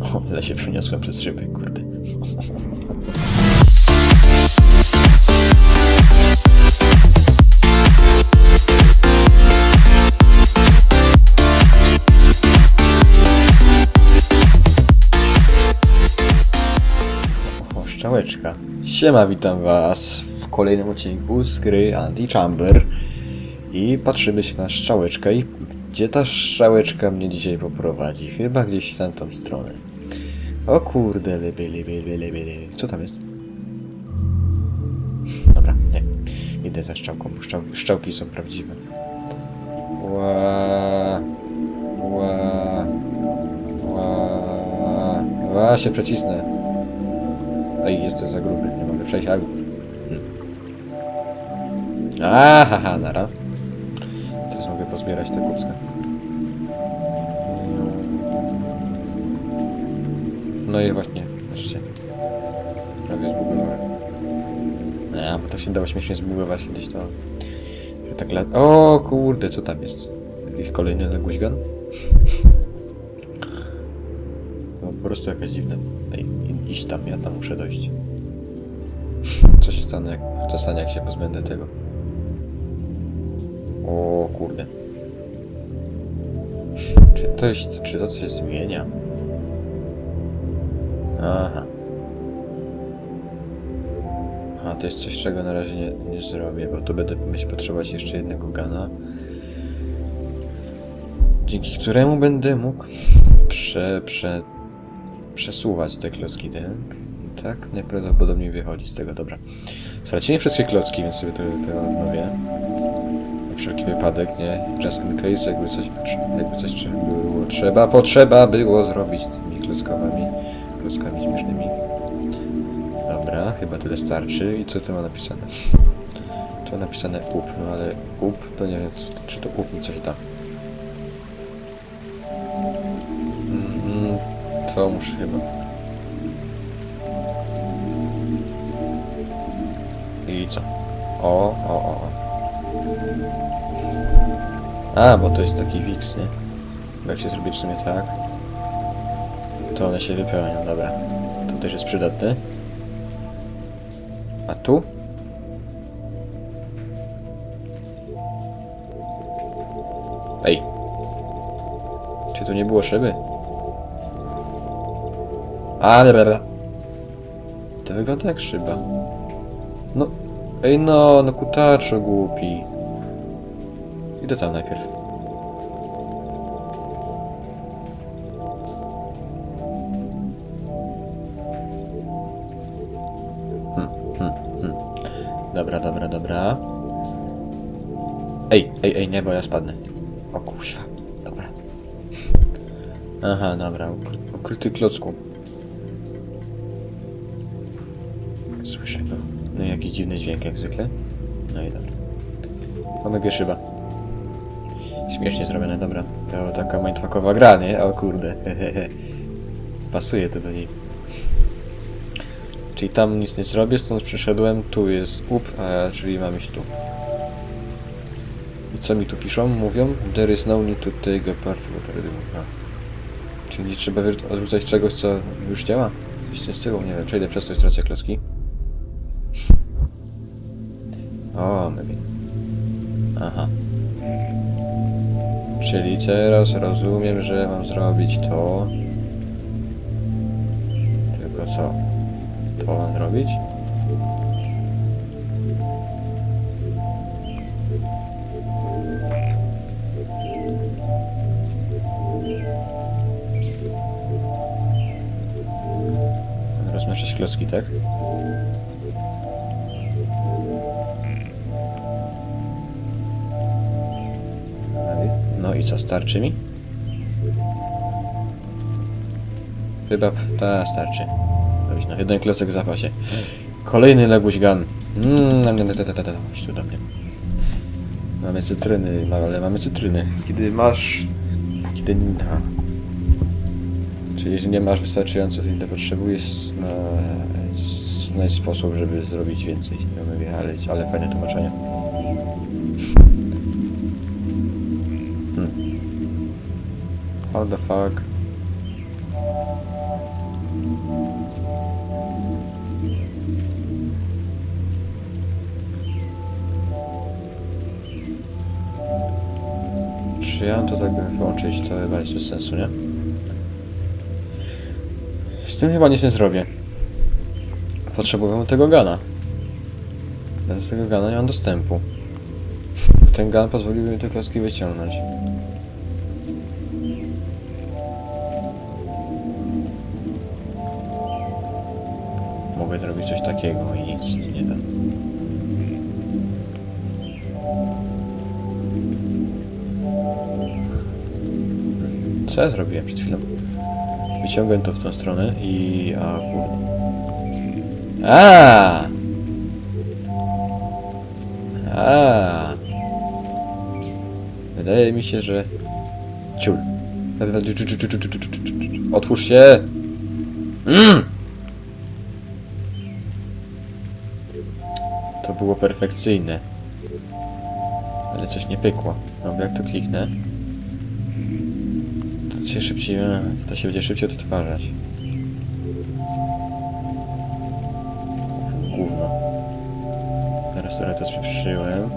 O, ale się przeniosłem przez szyby, kurde. O, szczałeczka. Siema, witam was w kolejnym odcinku z gry Anti-Chamber. I patrzymy się na szczałeczkę i gdzie ta szczałeczka mnie dzisiaj poprowadzi? Chyba gdzieś w tamtą stronę. O kurde, lepiej, lepiej, lepiej, lepiej. Co tam jest? Dobra, nie. Idę za szczałką, bo szczał, szczałki są prawdziwe. Ła, ła, ła, ła, się przecisnę. Ej, jestem za gruby, nie mogę przejść. A, hmm. Ahaha, nara. Pozbierać te kubska. No i właśnie. Prawie zbugowałem. Nie, bo to się dało śmiesznie zbugować kiedyś to... Że tak lat... O kurde, co tam jest? Jakiś kolejny leguźgan? No po prostu jakaś dziwna. Ej, i- iść tam, ja tam muszę dojść. Co się stanie, jak, co stanie, jak się pozbędę tego? Jest, czy to coś zmienia? Aha. A to jest coś, czego na razie nie, nie zrobię, bo tu będę myśl potrzebować jeszcze jednego gana. Dzięki któremu będę mógł prze, prze, przesuwać te klocki, tak? Tak najprawdopodobniej wychodzi z tego, dobra. Straciłem wszystkie klocki, więc sobie to, to odnowię. Wszelki wypadek, nie? Just in case, jakby coś, jakby coś było trzeba, potrzeba było zrobić z tymi klockami, klockami śmiesznymi. Dobra, chyba tyle starczy. I co tu ma napisane? Tu napisane up, no ale up, to nie wiem, czy to up mi coś da. To muszę chyba. I co? O, o, o, A, bo to jest taki Wix, nie? Jak się zrobi w sumie tak, to one się wypełnią, dobra. To też jest przydatne. A tu? Ej. Czy tu nie było szyby? Ale dobra. To wygląda jak szyba. No. Ej no, no kutaczo głupi. Idę tam najpierw. Hmm, hmm, hmm. Dobra, dobra, dobra. Ej, ej, ej, nie, bo ja spadnę. O kuźwa, dobra. Aha, dobra, ukry ukryty klocku. Słyszę go. No jakiś dziwny dźwięk jak zwykle. No i dobra. Mamy geszyba. Śmiesznie zrobione, dobra. To taka mindfuckowa gra, nie? O kurde. Pasuje to do niej. Czyli tam nic nie zrobię, stąd przyszedłem. Tu jest up, a, czyli mam iść tu. I co mi tu piszą? Mówią? There is no need to take a. Czyli nie trzeba odrzucać czegoś, co już działa? Coś tym stylu, nie wiem. Przejdę przez to i stracę klocki. O, maybe. Czyli teraz rozumiem, że mam zrobić to. Tylko co? To mam robić? Rozmieszać klocki, tak? Co, starczy mi? Chyba ta starczy. No, jeden klocek w zapasie. Kolejny leguś gun. Mmm, chodź tu do mnie. Mamy cytryny, ale mamy cytryny. Kiedy masz... Kiedy... Aha. Czyli jeżeli nie masz wystarczająco, to ile potrzebujesz, na... znajdź sposób, żeby zrobić więcej. Mówię, ale, ale fajne tłumaczenie. How the fuck? Czy ja to tak wyłączyć? To chyba jest bez sensu, nie? Z tym chyba nic nie zrobię. Potrzebuję tego gana. Bez tego gana nie mam dostępu. Ten gun pozwoliłby mi te klaski wyciągnąć. Mogę zrobić coś takiego i nic nie da. Co ja zrobiłem przed chwilą? Wyciągłem to w tą stronę i... A, kurwa. A! A! Wydaje mi się, że... Ciul. Otwórz się! Mm! Było perfekcyjne. Ale coś nie pykło. No jak to kliknę... To się szybciej... To się będzie szybciej odtwarzać. Gówno. Teraz trochę to spieprzyłem.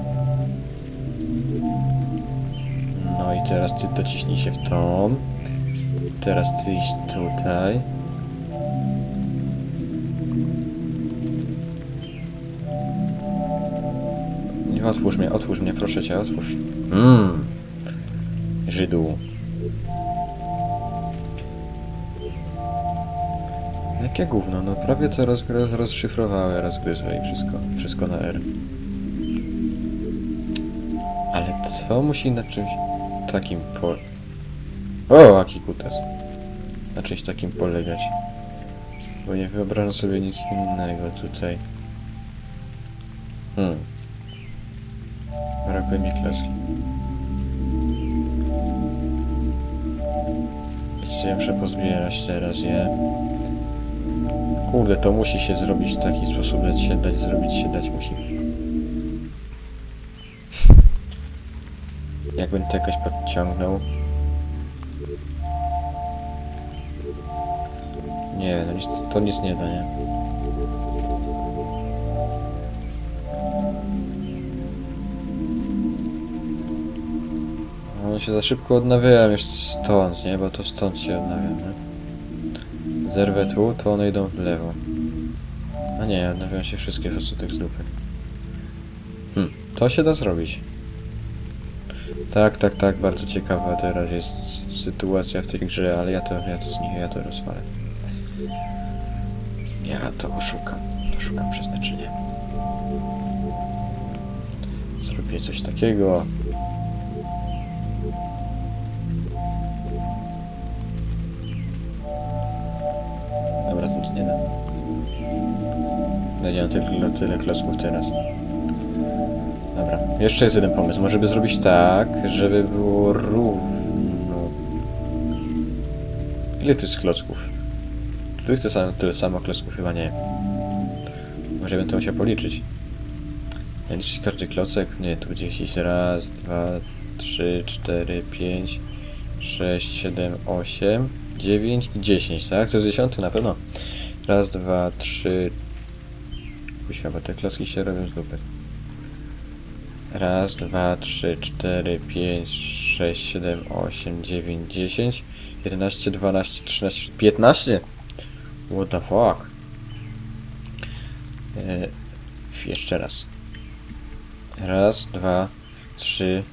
No i teraz ty dociśnij się w tą. Teraz ty iść tutaj. Otwórz mnie, otwórz mnie, proszę cię, otwórz. Mmm. Żydół. Jakie gówno, no prawie co roz, roz, rozszyfrowały, rozgryzły i wszystko, wszystko na R. Ale co musi na czymś takim po... O, jaki kutas. Na czymś takim polegać. Bo nie wyobrażam sobie nic innego tutaj. Hmm. Brakuje mi klaski. Więc sobie muszę pozbierać teraz je. Kurde, to musi się zrobić w taki sposób, dać się dać, zrobić się dać musi. Jakbym to jakoś podciągnął. Nie, no nic, to nic nie da, nie? Się za szybko odnawiają już stąd, nie? Bo to stąd się odnawia, nie? Zerwę tu, to one idą w lewo. A nie, odnawiają się wszystkie po prostu tak z dupy. Hm, to się da zrobić. Tak, tak, tak, bardzo ciekawa teraz jest sytuacja w tej grze, ale ja to, ja to z nich, ja to rozwalę. Ja to oszukam, oszukam przeznaczenie. Zrobię coś takiego. Mam tyle, tyle klocków teraz. Dobra, jeszcze jest jeden pomysł. Może by zrobić tak, żeby było równo. Ile tu jest klocków? Tu jest samo, tyle samo klocków? Chyba nie. Może to musiał policzyć. Liczyć każdy klocek? Nie, tu gdzieś jest raz, dwa, trzy, cztery, pięć, sześć, siedem, osiem, dziewięć i dziesięć, tak? To jest dziesiąty na pewno. Raz, dwa, trzy... Kuźwa, te klocki się robią z dupy. Raz, dwa, trzy, cztery, pięć, sześć, siedem, osiem, dziewięć, dziesięć, jedenaście, dwanaście, trzynaście, piętnaście? What the fuck? E, jeszcze raz. Raz, dwa, trzy,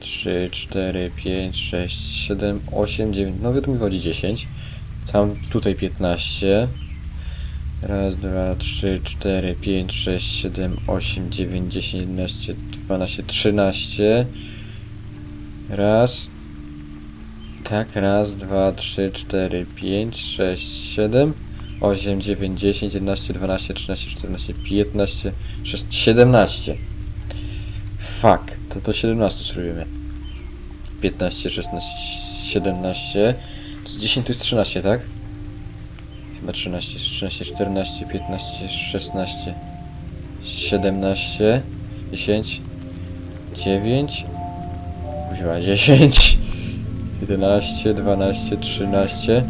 trzy, cztery, pięć, sześć, siedem, osiem, dziewięć. No tu mi chodzi dziesięć. Tam tutaj piętnaście. Raz, dwa, trzy, cztery, pięć, sześć, siedem, osiem, dziewięć, dziesięć, jedenaście, dwanaście, trzynaście. Raz. Tak, raz, dwa, trzy, cztery, pięć, sześć, siedem, osiem, dziewięć, dziesięć, jedenaście, dwanaście, trzynaście, czternaście, piętnaście, szesnaście, siedemnaście. Fuck, to do 17 zrobimy. 15, 16, 17. To 10 to jest 13, tak? Chyba 13, 13, 14, 15, 16, 17, 10, 9, Używa 10, 11, 12, 13.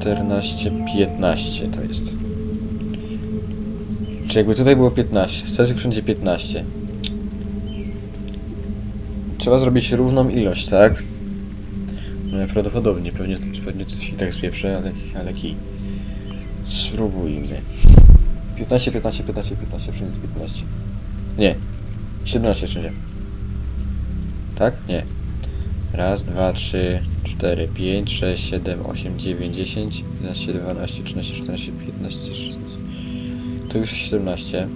14, 15 to jest. Czy jakby tutaj było 15, teraz wszędzie 15. Trzeba zrobić równą ilość, tak? Prawdopodobnie, pewnie, pewnie coś i tak spieprzę, ale, ale kij. Spróbujmy. 15, 15, 15, 15, wszędzie jest 15. Nie. 17 wszędzie. Tak? Nie. Raz, dwa, trzy, cztery, pięć, sześć, siedem, osiem, dziewięć, dziesięć, jedenaście, dwanaście, trzynaście, czternaście, piętnaście, szesnaście. Tu już jest 17.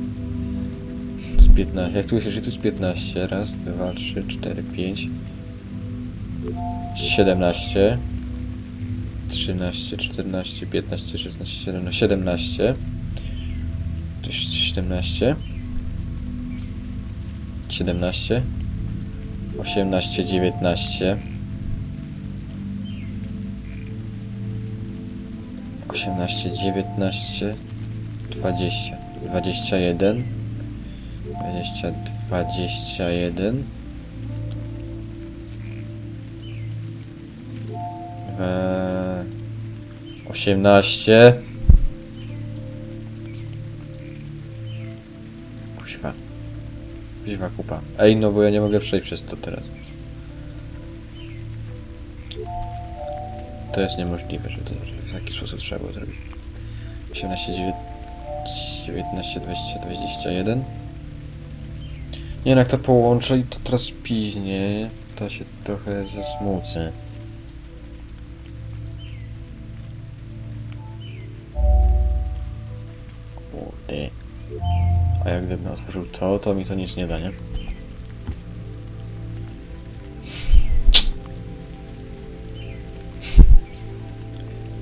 Z 15. Jak tu jest, jeżeli tu jest 15. Raz, dwa, trzy, cztery, pięć. 17. 13, 14, 15, 16, 17, 17. To jest 17. 17. 18, 19. 18, 19, 20, 21, 20, 21, Eee, 18. Kuźwa. Kuźwa kupa. Ej, no bo ja nie mogę przejść przez to teraz. To jest niemożliwe, że to w taki sposób trzeba było zrobić. 18, 9, 19, 20, 21. Nie no, jak to połączę i to teraz piźnie, to się trochę zasmucę. Otworzył to, to mi to nic nie da, nie?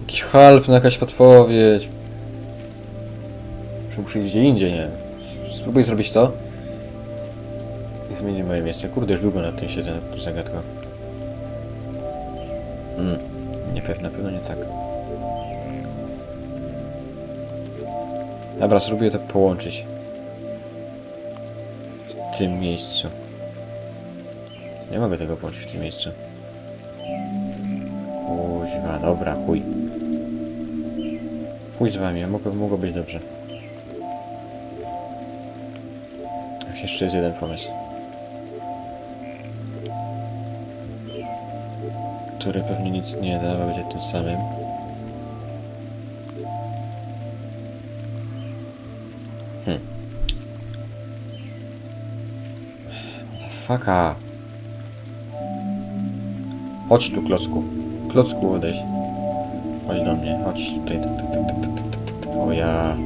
Jakiś help, no jakaś podpowiedź. Muszę iść gdzie indziej, nie? Spróbuj zrobić to. I zmieni moje miejsce. Kurde, już długo nad tym siedzę, nad tą zagadką. Hmm. Nie pewnie, na pewno nie tak. Dobra, spróbuję to połączyć. W tym miejscu. Nie mogę tego połączyć w tym miejscu. Kuźwa, dobra, chuj. Chuj z wami, mogło, mogło być dobrze. Ach, jeszcze jest jeden pomysł. Który pewnie nic nie da, bo będzie tym samym. Fucka? Chodź tu, klocku. Klocku, odejdź. Chodź do mnie, chodź tutaj. Tak, tak, tak, tak, tak, tak, tak. O ja.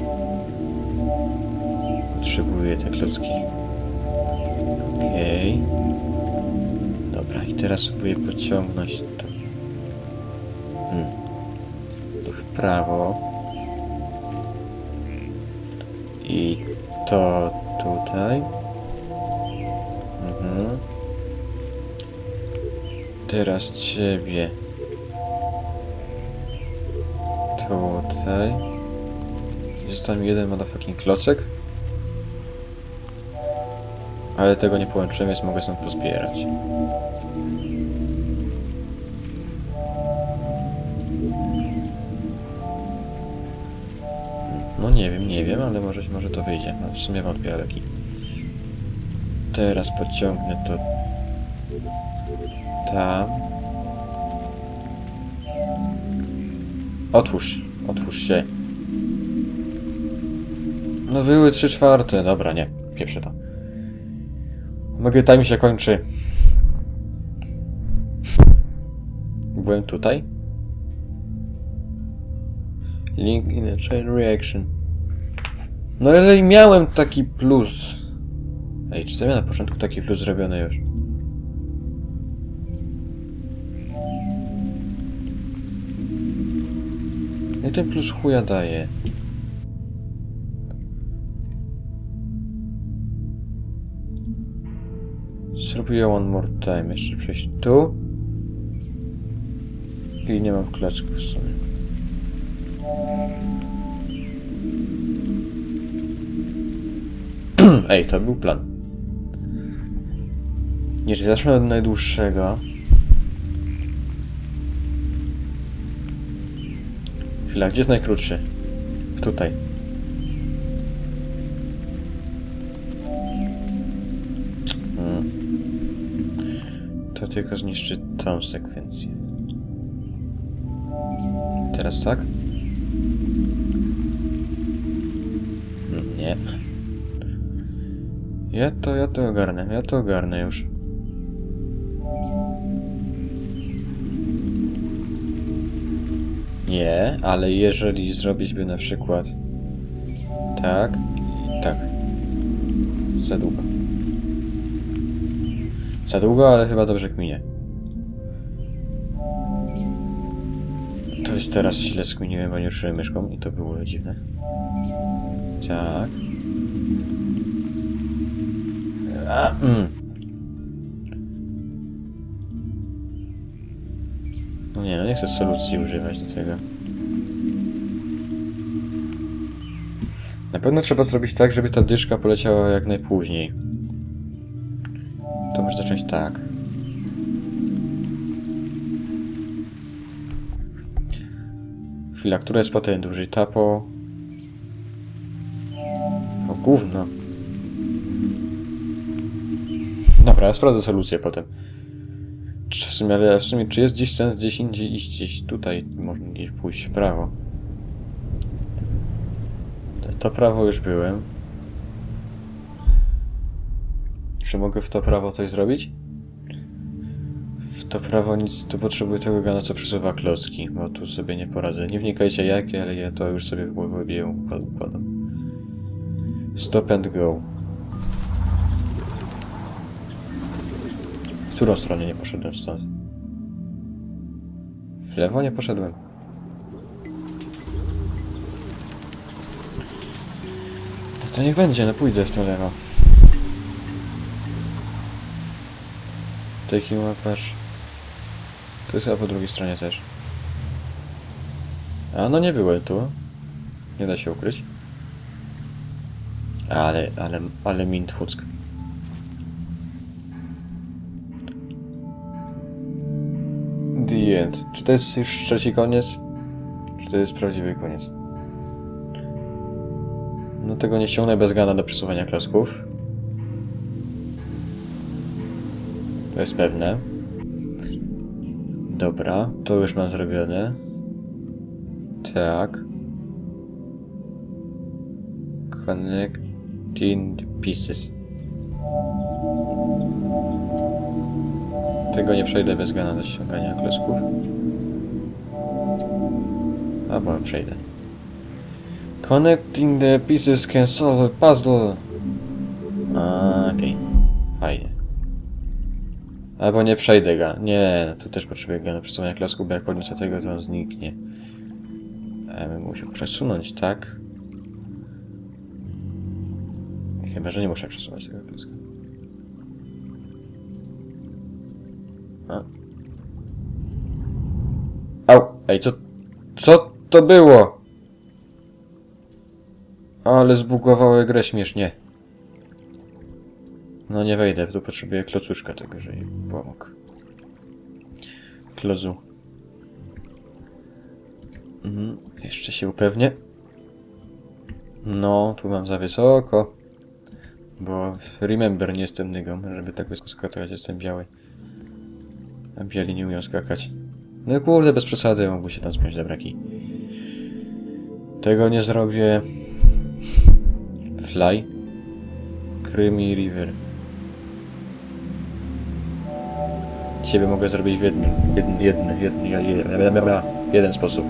Potrzebuję te klocki. Okej. Dobra, i teraz spróbuję pociągnąć to. Hmm. Tu w prawo. I to tutaj. Teraz ciebie. Tutaj. Został mi jeden motherfucking klocek. Ale tego nie połączyłem, więc mogę stąd pozbierać. No nie wiem, nie wiem, ale może, może to wyjdzie. No, w sumie wątpię, ale. Teraz podciągnę to tam. Otwórz, otwórz się. No były trzy czwarte, dobra, nie, pieprzę to. Mogę time się kończy. Byłem tutaj? Link in a chain reaction. No ale miałem taki plus. Ej, czy to miałem na początku taki plus zrobiony już? I ten plus chuja daje. Spróbuję one more time. Jeszcze przejść tu. I nie mam klocków w sumie. Ej, to był plan. Czy zacznę od najdłuższego. Chwila, gdzie jest najkrótszy? Tutaj. Hmm. To tylko zniszczy tą sekwencję. Teraz tak? Nie. Ja to, ja to ogarnę, ja to ogarnę już. Nie, ale jeżeli zrobić by na przykład tak i tak. Za długo. Za długo, ale chyba dobrze kminie. To już teraz źle skminiłem, bo nie ruszyłem myszką i to było dziwne. Tak. A, mm. Chcę solucji używać do tego. Na pewno trzeba zrobić tak, żeby ta dyszka poleciała jak najpóźniej. To może zacząć tak. Chwila, która jest potem dłużej? Tapo. O gówno. Dobra, ja sprawdzę solucję potem. W sumie, czy jest gdzieś sens gdzieś indziej iść gdzieś tutaj? Można gdzieś pójść w prawo. To- prawo już byłem. Czy mogę w to prawo coś zrobić? W to prawo nic, tu potrzebuję tego gana, co przesuwa klocki, bo tu sobie nie poradzę. Nie wnikajcie jakie, ale ja to już sobie w układ- układam. Stop and go. W którą stronę nie poszedłem stąd? Lewo nie poszedłem. No to niech będzie, no pójdę w to lewo. Taki łapasz. To jest chyba po drugiej stronie też. A no nie byłem tu. Nie da się ukryć. Ale, ale, ale Mintfuck. End. Czy to jest już trzeci koniec? Czy to jest prawdziwy koniec? No tego nie ściągnę bez gana do przesuwania klasków. To jest pewne. Dobra, to już mam zrobione. Tak. Connecting pieces. Tego nie przejdę bez gana do ściągania klocków. Albo przejdę. Connecting the pieces can solve a puzzle. Okej. Fajnie. Albo nie przejdę ga. Nie, tu też potrzebuję ga na przesuwania klocków, bo jak podniosę tego, to on zniknie. Ja bym musiał przesunąć, tak? Chyba, że nie muszę przesuwać tego klocka. Au! Ej, co... Co to było? Ale zbugowały grę śmiesznie. No nie wejdę, tu potrzebuję klocuszka tego, żeby mi pomógł. Klozu. Mhm, jeszcze się upewnię. No, tu mam za wysoko. Bo remember, nie jestem nygą, żeby tak wysoko skakać, jestem biały. A biali nie umieją skakać. No kurde, bez przesady, mógłby się tam spiąć braki. Tego nie zrobię. Fly. Creamy River. Ciebie mogę zrobić w jednym, jeden, jeden, jeden, jeden, jeden sposób.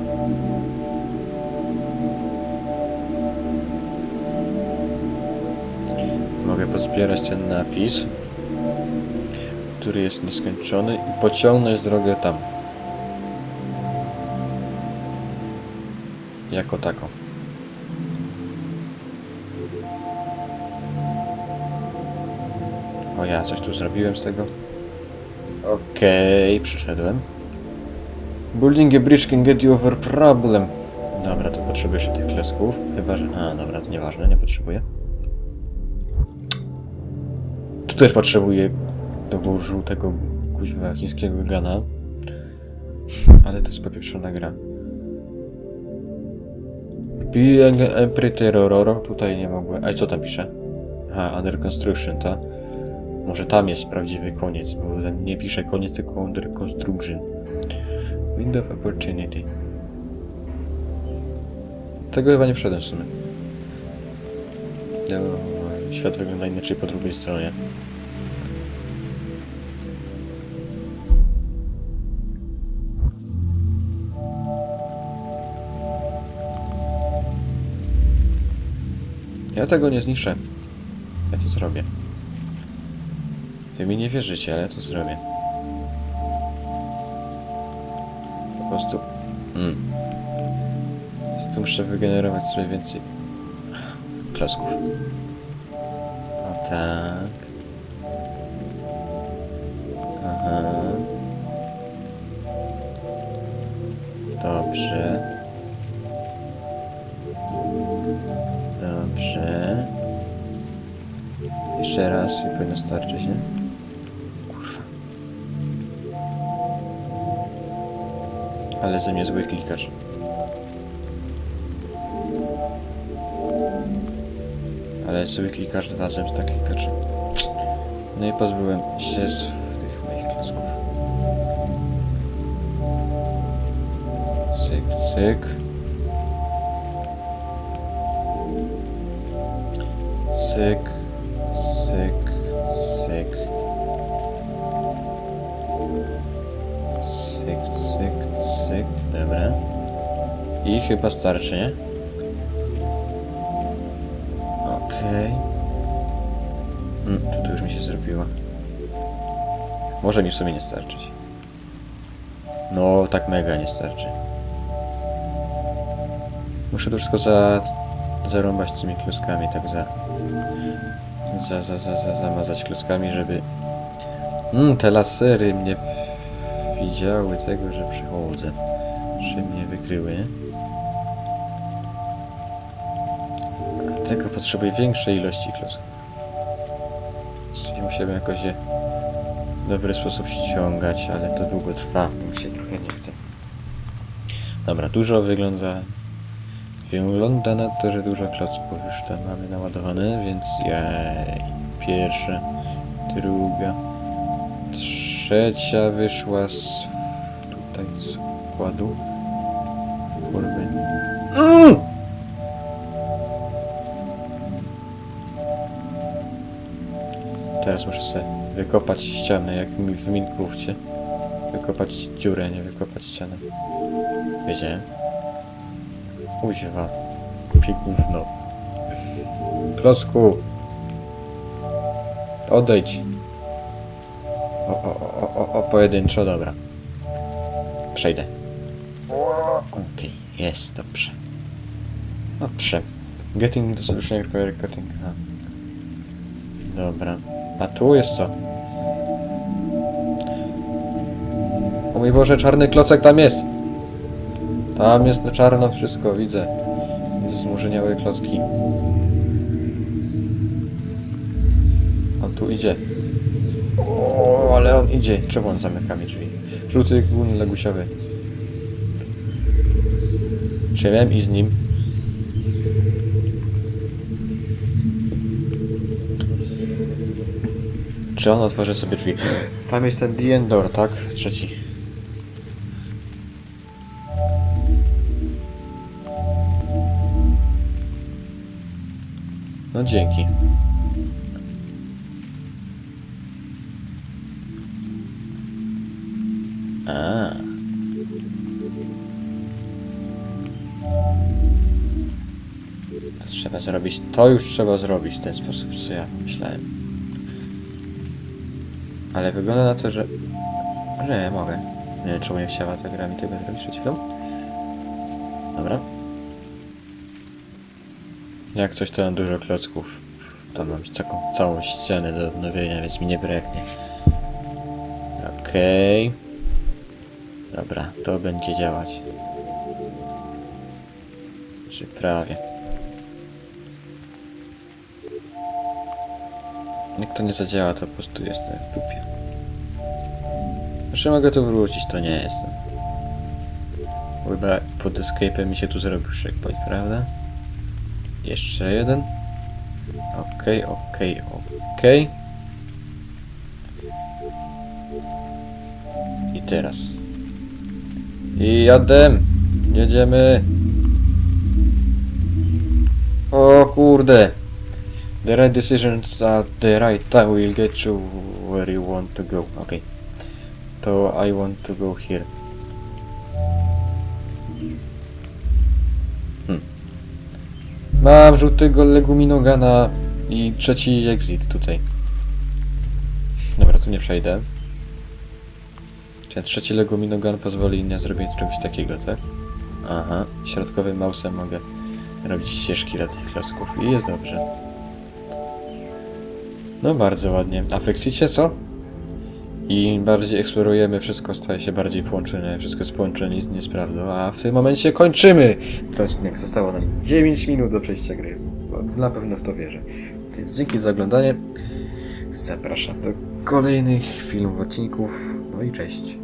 Mogę pozbierać ten napis, który jest nieskończony i pociągnąć drogę tam. Jako taką. O ja coś tu zrobiłem z tego. Okej, przyszedłem. Building a bridge can get you over problem. Dobra, to potrzebuję jeszcze tych klocków. Chyba, że... A, dobra, to nieważne, nie potrzebuję. Tu też potrzebuję tego żółtego kuźwa chińskiego gana. Ale to jest popieprzona gra. Being pretty rororo. Tutaj nie mogłem. A co tam pisze? Aha, under construction, ta? Może tam jest prawdziwy koniec, bo nie pisze koniec, tylko under construction. Window of opportunity. Tego chyba nie przeszedłem w sumie. No, świat wygląda inaczej po drugiej stronie. Ja tego nie zniszczę. Ja to zrobię. Wy mi nie wierzycie, ale ja to zrobię. Po prostu... Mm. Z tym muszę wygenerować sobie więcej klocków. O tak. Aha. Dobrze. Jeszcze raz i powinno starczyć, nie? Kurwa. Ale ze mnie zły klikacz. Ale zły klikacz, dwa zemsta klikacz. No i pozbyłem się z tych moich klocków. Cyk, cyk. Cyk, cyk, I chyba starczy, nie? Okej. Mm, to już mi się zrobiło. Może mi w sumie nie starczyć. No, tak mega nie starczy. Muszę to wszystko za... zarąbać tymi kloskami, tak za... Za, za, za, za, zamazać kloskami, żeby... Mm, te lasery mnie widziały tego, że przychodzę. Że mnie wykryły. Tego potrzebuję większej ilości klocków. Czyli musiałbym jakoś je w dobry sposób ściągać, ale to długo trwa, mi się trochę nie chce. Dobra, dużo wygląda... Wygląda na to, że dużo klocków już tam mamy naładowane, więc jej. Pierwsza, druga, trzecia wyszła z... tutaj z układu. Teraz muszę sobie wykopać ścianę, jak w Minecrafcie. Wykopać dziurę, nie wykopać ścianę. Wiedziałem. Uźwa. Kupi gówno. Klocku! Odejdź. O, o, o, o, o, pojedynczo, dobra. Przejdę. Okej, jest, dobrze. Dobrze. Getting do solution require cutting. Dobra. A tu jest co? O mój Boże, czarny klocek tam jest! Tam jest na czarno wszystko, widzę. Widzę zmurzeniałe klocki. On tu idzie. O, ale on idzie. Czemu on zamyka mi drzwi? Żółty gun legusiowy. Czy miałem iść z nim? On otworzy sobie drzwi? Tam jest ten Door, tak? Trzeci. No dzięki. A. To trzeba zrobić. To już trzeba zrobić w ten sposób, co ja myślałem. Ale wygląda na to, że... że mogę. Nie wiem, czemu nie chciała ta gra mi tego zrobić przed chwilą. Dobra. Jak coś, to mam dużo klocków. To mam taką całą ścianę do odnowienia, więc mi nie braknie. Okej. Dobra, to będzie działać. Czy prawie. Jak to nie zadziała, to po prostu jestem w dupie. Jeszcze mogę tu wrócić, to nie jestem. Chyba pod escape'em mi się tu zrobił checkpoint, prawda? Jeszcze jeden. Okej, okej, okej. I teraz. I jadę. Jedziemy. O kurde. The right decisions at the right time will get you where you want to go. Okay. To I want to go here. Hmm. Mam żółtego leguminogana i trzeci exit tutaj. Dobra, tu nie przejdę. Ten trzeci leguminogan pozwoli na zrobienie czegoś takiego, tak? Aha, środkowym mausem mogę robić ścieżki dla tych klocków i jest dobrze. No bardzo ładnie. A w Exicie co? Im bardziej eksplorujemy, wszystko staje się bardziej połączone, wszystko jest połączone, nic nie jest prawdą, a w tym momencie kończymy ten odcinek. Zostało nam 9 minut do przejścia gry. Na pewno w to wierzę. Więc dzięki za oglądanie. Zapraszam do kolejnych filmów, odcinków. No i cześć.